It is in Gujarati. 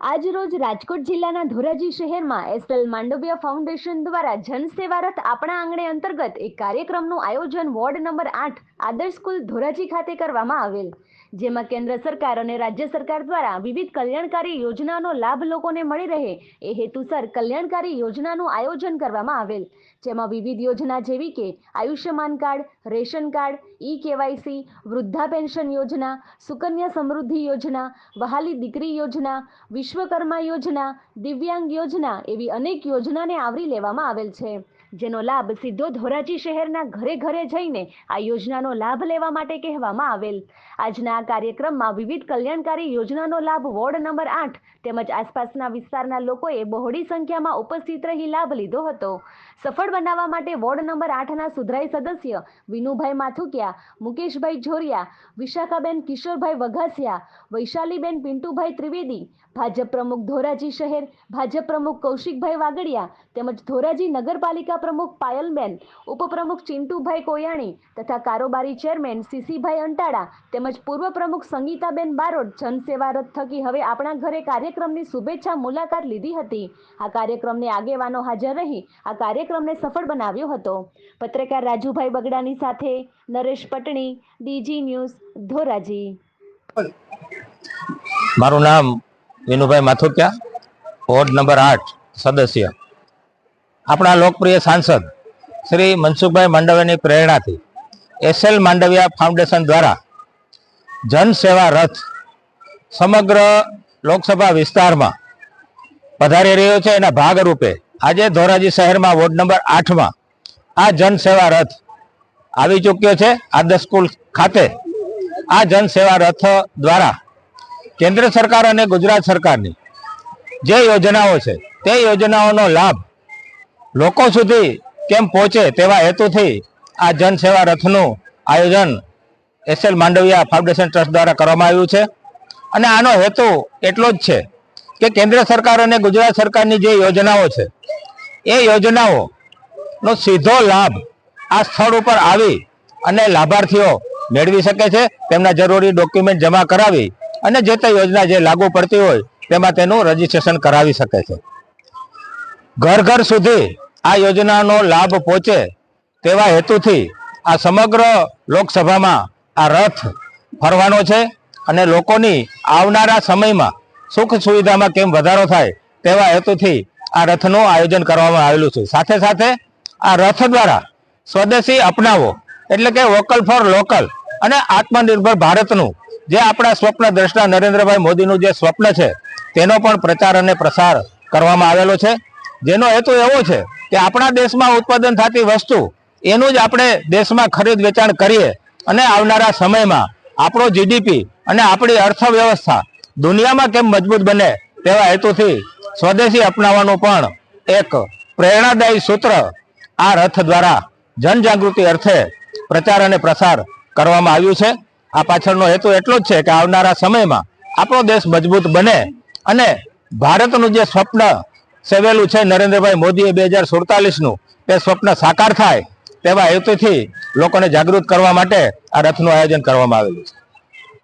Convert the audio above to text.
આજરોજ રાજકોટ જિલ્લાના ધોરાજી શહેરમાં એસએલ માંડવિયા ફાઉન્ડેશન દ્વારા જનસેવા રથ આપણા આંગણે અંતર્ગત એક કાર્યક્રમનું આયોજન વોર્ડ નંબર આઠ આદર્શ સ્કૂલ ધોરાજી ખાતે કરવામાં આવેલ, જેમાં કેન્દ્ર સરકાર અને રાજ્ય સરકાર દ્વારા વિવિધ કલ્યાણકારી યોજનાનો લાભ લોકોને મળી રહે એ હેતુસર કલ્યાણકારી યોજનાનું આયોજન કરવામાં આવેલ, જેમાં વિવિધ યોજના જેવી કે Ayushman card, ration card e KYC વૃદ્ધા pension યોજના, સુકન્યા સમૃદ્ધિ યોજના, વહાલી દીકરી યોજના વિશ્વકર્મા યોજના દિવ્યાંગ યોજના એવી અનેક યોજનાને આવરી લેવામાં આવેલ છે. જેનો લાભ સીધો ધોરાજી શહેરના ઘરે ઘરે જઈને આ યોજનાનો લાભ લેવા માટે કહેવામાં આવેલ. આજના આ કાર્યક્રમમાં વિવિધ કલ્યાણકારી યોજનાનો લાભ વોર્ડ નંબર આઠ તેમજ આસપાસના વિસ્તારના લોકોએ બહોળી સંખ્યામાં ઉપસ્થિત રહી લાભ લીધો હતો. સફળ બનાવવા માટે વોર્ડ નંબર આઠના સુધરાઈ સદસ્ય વિનુભાઈ માથુકિયા, મુકેશભાઈ જોરિયા વિશાખાબેન કિશોરભાઈ વઘાસિયા, વૈશાલીબેન પિન્ટુભાઈ ત્રિવેદી, ભાજપ પ્રમુખ ધોરાજી શહેર, ભાજપ પ્રમુખ કૌશિકભાઈ વાગડિયા તેમજ ધોરાજી નગરપાલિકા પ્રમુખ પાયલબેન, ઉપપ્રમુખ ચિંટુભાઈ કોયાણી તથા કારોબારી ચેરમેન સીસીભાઈ અંટાળા તેમજ પૂર્વ પ્રમુખ સંગીતાબેન બારોટ જનસેવારથ થકી હવે આપણા ઘરે કાર્યક્રમની શુભેચ્છા મુલાકાત લીધી હતી. આ કાર્યક્રમને આગેવાનો હાજર રહી આ કાર્યક્રમને સફળ બનાવ્યો હતો. પત્રકાર રાજુભાઈ બગડાની સાથે નરેશ પટણી, ડીજી ન્યૂઝ, ધોરાજી. મારું નામ વિનુભાઈ માથુકિયા, વોર્ડ નંબર આઠ, સદસ્ય. આપણા લોકપ્રિય સાંસદ શ્રી મનસુખભાઈ માંડવિયાની પ્રેરણાથી એસએલ માંડવિયા ફાઉન્ડેશન દ્વારા જન સેવા રથ સમગ્ર લોકસભા વિસ્તારમાં પધારી રહ્યો છે. એના ભાગરૂપે આજે ધોરાજી શહેરમાં વોર્ડ નંબર આઠમાં આ જન સેવા રથ આવી ચૂક્યો છે. આદર્શ સ્કૂલ ખાતે આ જન સેવા રથ દ્વારા કેન્દ્ર સરકાર અને ગુજરાત સરકારની જે યોજનાઓ છે, તે યોજનાઓનો લાભ લોકો સુધી કેમ પહોંચે તેવા હેતુથી આ જન સેવા રથનું આયોજન એસએલ માંડવિયા ફાઉન્ડેશન ટ્રસ્ટ દ્વારા કરવામાં આવ્યું છે. અને આનો હેતુ એટલો જ છે કે કેન્દ્ર સરકાર અને ગુજરાત સરકારની જે યોજનાઓ છે, એ યોજનાઓનો સીધો લાભ આ સ્થળ ઉપર આવી અને લાભાર્થીઓ મેળવી શકે છે. તેમના જરૂરી ડોક્યુમેન્ટ જમા કરાવી અને જે તે યોજના જે લાગુ પડતી હોય તેમાં તેનું રજીસ્ટ્રેશન કરાવી શકે છે. ઘર ઘર સુધી આ યોજનાનો લાભ પહોંચે તેવા હેતુથી આ સમગ્ર લોકસભામાં આ રથ ફરવાનો છે અને લોકોની આવનારા સમયમાં સુખ સુવિધામાં કેમ વધારો થાય તેવા હેતુથી આ રથનું આયોજન કરવામાં આવેલું છે. સાથે સાથે આ રથ દ્વારા સ્વદેશી અપનાવો એટલે કે વોકલ ફોર લોકલ અને આત્મનિર્ભર ભારતનું જે આપણા સ્વપ્ન દ્રષ્ટા નરેન્દ્રભાઈ મોદીનું જે સ્વપ્ન છે તેનો પણ પ્રચાર અને પ્રસાર કરવામાં આવેલો છે. જેનો હેતુ એવો છે કે આપણા દેશમાં ઉત્પાદન થતી વસ્તુ, એનું જ આપણે દેશમાં ખરીદ વેચાણ કરીએ અને આવનારા સમયમાં આપણો જીડીપી અને આપણી અર્થવ્યવસ્થા દુનિયામાં કેમ મજબૂત બને તેવા હેતુથી સ્વદેશી અપનાવવાનું પણ એક પ્રેરણાદાયી સૂત્ર આ રથ દ્વારા જનજાગૃતિ અર્થે પ્રચાર અને પ્રસાર કરવામાં આવ્યું છે. આ પાછળનો હેતુ એટલો જ છે કે આવનારા સમયમાં આપણો દેશ મજબૂત બને અને ભારતનું જે સ્વપ્ન સેવેલું છે નરેન્દ્રભાઈ મોદીએ બે હજાર સુડતાલીસનું તે સ્વપ્ન સાકાર થાય તેવા હેતુથી લોકોને જાગૃત કરવા માટે આ રથનું આયોજન કરવામાં આવેલું છે.